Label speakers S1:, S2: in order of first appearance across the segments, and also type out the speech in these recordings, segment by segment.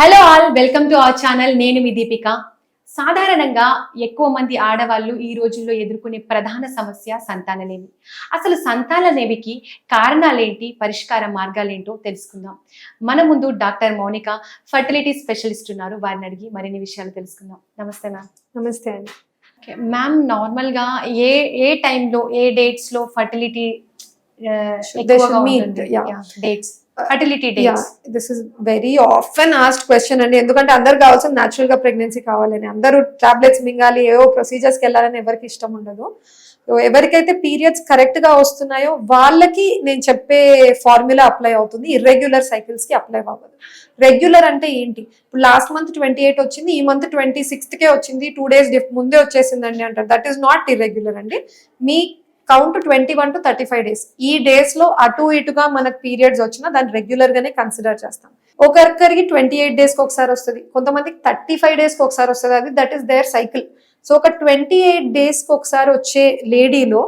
S1: Hello all welcome to our channel. నేను మీ దీపిక. సాధారణంగా ఎక్కువ మంది ఆడవాళ్ళు ఈ రోజుల్లో ఎదుర్కొనే ప్రధాన సమస్య సంతానలేమి. అసలు సంతానలేమికి కారణాలేంటి? పరిష్కార మార్గాలేంటో తెలుసుకుందాం. మన ముందు డాక్టర్ మౌనిక ఫర్టిలిటీ స్పెషలిస్ట్ ఉన్నారు. వారిని అడిగి మరిన్ని విషయాలు తెలుసుకుందాం. నమస్తే మ్యామ్
S2: నమస్తే అండి.
S1: మ్యామ్ నార్మల్గా ఏ ఏ టైంలో ఏ డేట్స్లో fertility. Dates fertility
S2: this is very often asked question అండి. ఎందుకంటే అందరు కావాల్సిన న్యాచురల్గా ప్రెగ్నెన్సీ కావాలని. అందరూ టాబ్లెట్స్ మింగాలి ఏవో ప్రొసీజర్స్కి వెళ్ళాలని ఎవరికి ఇష్టం ఉండదు. ఎవరికైతే పీరియడ్స్ కరెక్ట్గా వస్తున్నాయో వాళ్ళకి నేను చెప్పే ఫార్ములా అప్లై అవుతుంది. ఇర్రెగ్యులర్ సైకిల్స్కి అప్లై అవ్వదు. రెగ్యులర్ అంటే ఏంటి? ఇప్పుడు లాస్ట్ మంత్ ట్వంటీ ఎయిట్ వచ్చింది ఈ మంత్ ట్వంటీ సిక్స్త్ కే వచ్చింది టూ డేస్ ముందే వచ్చేసిందండి అంటారు. దట్ ఈస్ నాట్ ఇర్రెగ్యులర్ అండి. మీ count twenty one to thirty five days. ఈ డేస్లో అటు ఇటుగా మనకు పీరియడ్స్ వచ్చినా దాన్ని రెగ్యులర్ గానే కన్సిడర్ చేస్తాం. ఒకరికరికి ట్వంటీ ఎయిట్ డేస్కి ఒకసారి వస్తుంది. కొంతమందికి థర్టీ ఫైవ్ డేస్కి ఒకసారి వస్తుంది. అది that is their cycle so ఒక ట్వంటీ ఎయిట్ డేస్కి ఒకసారి వచ్చే లేడీలో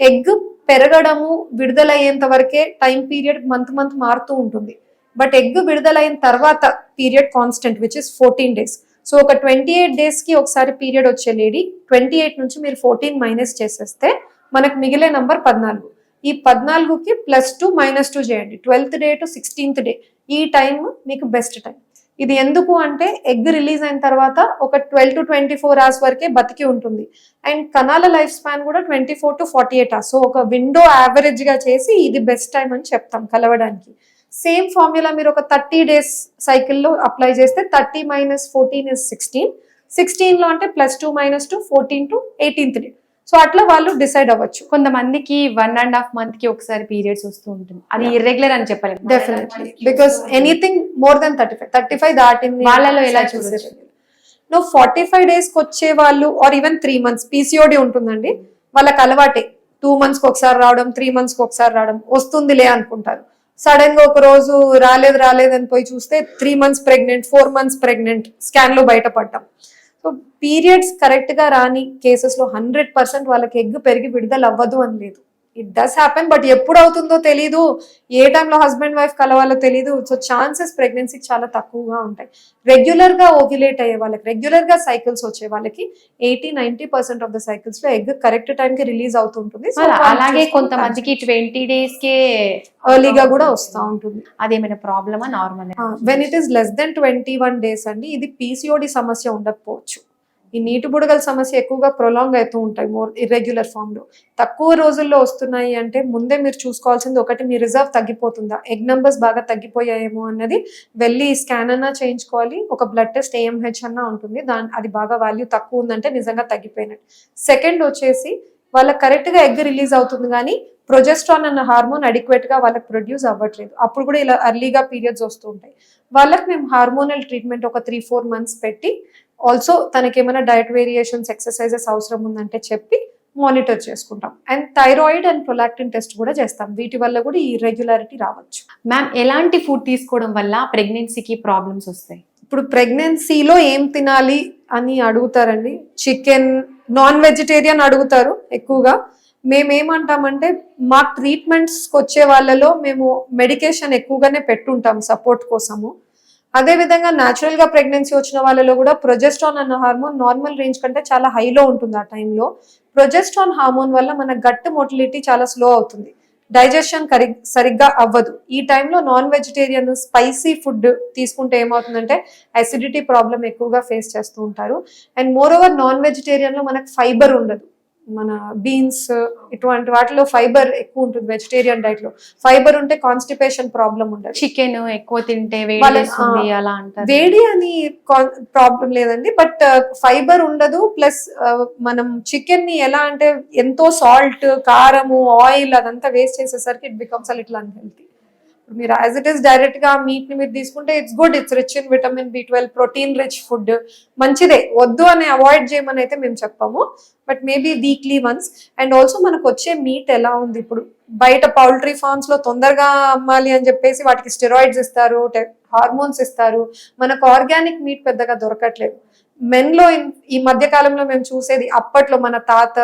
S2: ఎగ్ పెరగడము విడుదలయ్యేంత వరకే టైం పీరియడ్ మంత్ మంత్ మారుతూ ఉంటుంది. బట్ ఎగ్ విడుదలైన తర్వాత period constant which is fourteen days so ఒక ట్వంటీ ఎయిట్ డేస్కి ఒకసారి పీరియడ్ వచ్చే లేడీ ట్వంటీ ఎయిట్ నుంచి మీరు ఫోర్టీన్ మైనస్ చేసేస్తే మనకు మిగిలే నంబర్ పద్నాలుగు. ఈ పద్నాలుగుకి ప్లస్ టూ మైనస్ టూ చేయండి. Twelfth day to sixteenth day ఈ టైం మీకు బెస్ట్ టైం ఇది ఎందుకు అంటే ఎగ్ రిలీజ్ అయిన తర్వాత ఒక twelve to twenty four hours వరకే బతికి ఉంటుంది. అండ్ కణాల లైఫ్ స్పాన్ కూడా twenty four to forty eight hours so ఒక విండో యావరేజ్గా చేసి ఇది బెస్ట్ టైం అని చెప్తాం కలవడానికి. సేమ్ ఫార్ములా మీరు ఒక థర్టీ డేస్ సైకిల్లో అప్లై చేస్తే thirty minus fourteen is sixteen సిక్స్టీన్లో అంటే plus two minus two fourteen to eighteenth day so అట్లా వాళ్ళు డిసైడ్ అవ్వచ్చు.
S1: కొంతమందికి వన్ అండ్ హాఫ్ మంత్కి ఒకసారి పీరియడ్స్ వస్తూ ఉంటుంది. అది ఇర్రెగ్యులర్ అని చెప్పలేము.
S2: Definitely because anything more than thirty five thirty five దాటింది
S1: వాళ్ళలో ఎలా చూడొచ్చు?
S2: నువ్వు ఫార్టీ ఫైవ్ డేస్కి వచ్చే వాళ్ళు or even three months PCOD ఉంటుందండి. వాళ్ళకి అలవాటే. టూ మంత్స్కి ఒకసారి రావడం త్రీ మంత్స్కి ఒకసారి రావడం వస్తుందిలే అనుకుంటారు. సడన్గా ఒక రోజు రాలేదు రాలేదు అని పోయి చూస్తే three months pregnant four months pregnant స్కాన్లో బయటపడ్డాం. సో పీరియడ్స్ కరెక్ట్గా రాని కేసెస్లో హండ్రెడ్ పర్సెంట్ వాళ్ళకి ఎగ్ పెరిగి విడుదల అవ్వదు అని లేదు. ఇట్ డస్ హ్యాపెన్ బట్ ఎప్పుడు అవుతుందో తెలీదు. ఏ టైంలో హస్బెండ్ వైఫ్ కలవాలో తెలీదు. సో ఛాన్సెస్ ప్రెగ్నెన్సీ చాలా తక్కువగా ఉంటాయి. రెగ్యులర్గా ఓవ్యులేట్ అయ్యే వాళ్ళకి రెగ్యులర్గా సైకిల్స్ వచ్చే వాళ్ళకి eighty ninety percent of the సైకిల్స్లో egg correct time కి రిలీజ్ అవుతుంటుంది
S1: అలాగే కొంతమందికి ట్వంటీ డేస్ కే
S2: ఎర్లీగా కూడా వస్తూ ఉంటుంది.
S1: అదేమైనా ప్రాబ్లమా normal
S2: when it is less than twenty one days అండి ఇది పీసీఓడి సమస్య ఉండకపోవచ్చు. ఈ నీటి బుడగల సమస్య ఎక్కువగా ప్రొలాంగ్ అవుతూ ఉంటాయి మోర్ ఇర్రెగ్యులర్ ఫామ్లో తక్కువ రోజుల్లో వస్తున్నాయి అంటే ముందే మీరు చూసుకోవాల్సింది ఒకటి మీ రిజర్వ్ తగ్గిపోతుందా? ఎగ్ నెంబర్స్ బాగా తగ్గిపోయాయేమో అన్నది వెళ్ళి స్కాన్ అన్నా చేయించుకోవాలి. ఒక బ్లడ్ టెస్ట్ ఏఎంహెచ్ అన్నా ఉంటుంది. దాని అది బాగా వాల్యూ తక్కువ ఉందంటే నిజంగా తగ్గిపోయినట్టు. సెకండ్ వచ్చేసి వాళ్ళకి కరెక్ట్గా ఎగ్ రిలీజ్ అవుతుంది కానీ ప్రొజెస్ట్రాన్ అన్న హార్మోన్ అడిక్వేట్గా వాళ్ళకి ప్రొడ్యూస్ అవ్వట్లేదు. అప్పుడు కూడా ఇలా అర్లీగా పీరియడ్స్ వస్తూ ఉంటాయి. వాళ్ళకి మేము హార్మోనల్ ట్రీట్మెంట్ ఒక త్రీ ఫోర్ మంత్స్ పెట్టి ఆల్సో తనకి ఏమైనా డయట్ వేరియేషన్స్ ఎక్సర్సైజెస్ అవసరం ఉందంటే చెప్పి మానిటర్ చేసుకుంటాం. And thyroid and prolactin test కూడా చేస్తాం. వీటి వల్ల కూడా ఈ ఇర్రెగ్యులారిటీ రావచ్చు.
S1: మ్యామ్ ఎలాంటి ఫుడ్ తీసుకోవడం వల్ల ప్రెగ్నెన్సీకి ప్రాబ్లమ్స్ వస్తాయి?
S2: ఇప్పుడు ప్రెగ్నెన్సీలో ఏం తినాలి అని అడుగుతారండి? చికెన్ నాన్ వెజిటేరియన్ అడుగుతారు ఎక్కువగా. మేమేమంటామంటే మా ట్రీట్మెంట్స్కి వచ్చే వాళ్ళలో మేము మెడికేషన్ ఎక్కువగానే పెట్టుంటాం సపోర్ట్ కోసము. అదే విధంగా గా ప్రెగ్నెన్సీ వచ్చిన వాళ్ళలో కూడా ప్రొజెస్ట్రాన్ అన్న హార్మోన్ నార్మల్ రేంజ్ కంటే చాలా హైలో ఉంటుంది ఆ టైంలో ప్రొజెస్ట్రాన్ హార్మోన్ వల్ల మన గట్ మోటిలిటీ చాలా స్లో అవుతుంది. డైజెషన్ కరి సరిగ్గా అవ్వదు. ఈ టైంలో నాన్ వెజిటేరియన్ స్పైసీ ఫుడ్ తీసుకుంటే ఏమవుతుందంటే అసిడిటీ ప్రాబ్లం ఎక్కువగా ఫేస్ చేస్తూ ఉంటారు. అండ్ మోర్ ఓవర్ నాన్ వెజిటేరియన్లో మనకు ఫైబర్ ఉండదు. మన బీన్స్ ఇటువంటి వాటిలో ఫైబర్ ఎక్కువ ఉంటుంది వెజిటేరియన్ డైట్లో. ఫైబర్ ఉంటే కాన్స్టిపేషన్ ప్రాబ్లం ఉండదు.
S1: చికెన్ ఎక్కువ తింటే వేడి అలా అంటారు.
S2: వేడి అని ప్రాబ్లం లేదండి బట్ ఫైబర్ ఉండదు ప్లస్ మనం చికెన్ని ఎలా అంటే ఎంతో సాల్ట్ కారము ఆయిల్ అదంతా వేస్ట్ చేసేసరికి it becomes a little unhealthy మీరు యాజ్ ఇట్ ఈస్ డైరెక్ట్గా మీట్ని మీరు తీసుకుంటే it's good it's rich in vitamin B twelve protein rich food మంచిదే. వద్దు అని అవాయిడ్ చేయమని అయితే మేము చెప్పాము. But maybe weekly once and also మనకు వచ్చే మీట్ ఎలా ఉంది ఇప్పుడు? బయట పౌల్ట్రీ ఫార్మ్స్లో తొందరగా అమ్మాలి అని చెప్పేసి వాటికి స్టెరాయిడ్స్ ఇస్తారు హార్మోన్స్ ఇస్తారు. మనకు ఆర్గానిక్ మీట్ పెద్దగా దొరకట్లేదు. మెన్లో ఈ మధ్య కాలంలో మేము చూసేది అప్పట్లో మన తాత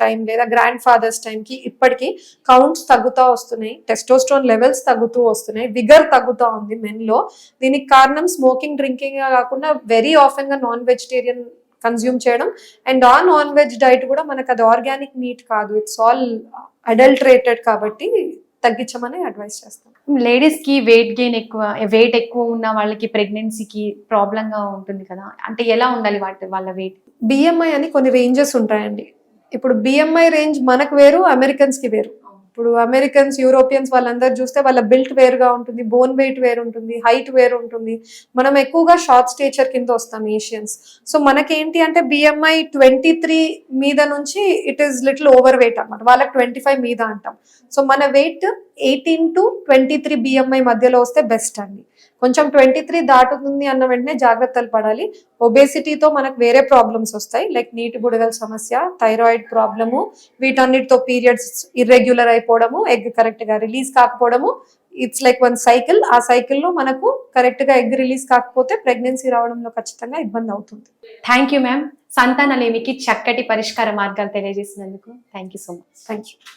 S2: టైం లేదా గ్రాండ్ ఫాదర్స్ టైం కి ఇప్పటికి కౌంట్స్ తగ్గుతూ వస్తున్నాయి టెస్టోస్టోన్ లెవెల్స్ తగ్గుతూ వస్తున్నాయి విగర్ తగ్గుతూ ఉంది మెన్లో దీనికి కారణం స్మోకింగ్ డ్రింకింగ్ కాకుండా వెరీ ఆఫెన్గా నాన్ వెజిటేరియన్ కన్జ్యూమ్ చేయడం. అండ్ ఆ నాన్ వెజ్ డైట్ కూడా మనకు అది ఆర్గానిక్ మీట్ కాదు ఇట్స్ ఆల్ అడల్టరేటెడ్ కాబట్టి తగ్గించమని అడ్వైస్ చేస్తాం.
S1: లేడీస్కి వెయిట్ గెయిన్ ఎక్కువ వెయిట్ ఎక్కువ ఉన్న వాళ్ళకి ప్రెగ్నెన్సీకి ప్రాబ్లం గా ఉంటుంది కదా. అంటే ఎలా ఉండాలి వాటి వాళ్ళ వెయిట్
S2: బిఎంఐ అని కొన్ని రేంజెస్ ఉంటాయండి. ఇప్పుడు బిఎంఐ రేంజ్ మనకు వేరు అమెరికన్స్కి వేరు. ఇప్పుడు అమెరికన్స్ యూరోపియన్స్ వాళ్ళందరూ చూస్తే వాళ్ళ బిల్ట్ వేరుగా ఉంటుంది బోన్ వెయిట్ వేరు ఉంటుంది హైట్ వేరు ఉంటుంది. మనం ఎక్కువగా షార్ట్ స్టేచర్ కింద వస్తాం ఏషియన్స్ సో మనకేంటి అంటే బిఎంఐ ట్వంటీ త్రీ మీద నుంచి it is little overweight అనమాట వాళ్ళకి ట్వంటీ ఫైవ్ మీద అంటాం. సో మన weight eighteen to twenty three BMI మధ్యలో వస్తే బెస్ట్ అండి. కొంచెం ట్వంటీ త్రీ దాటుతుంది అన్న వెంటనే జాగ్రత్తలు పడాలి. ఒబేసిటీతో మనకు వేరే ప్రాబ్లమ్స్ వస్తాయి. లైక్ నీటి బుడగల సమస్య థైరాయిడ్ ప్రాబ్లము వీటన్నిటితో పీరియడ్స్ ఇర్రెగ్యులర్ అయిపోవడము ఎగ్ కరెక్ట్గా రిలీజ్ కాకపోవడము. ఇట్స్ లైక్ వన్ సైకిల్ ఆ సైకిల్లో మనకు కరెక్ట్గా ఎగ్ రిలీజ్ కాకపోతే ప్రెగ్నెన్సీ రావడంలో ఖచ్చితంగా ఇబ్బంది అవుతుంది.
S1: థ్యాంక్ యూ మ్యామ్ సంతానలేమికి చక్కటి పరిష్కార మార్గాలు తెలియజేసినందుకు. Thank you so much
S2: thank you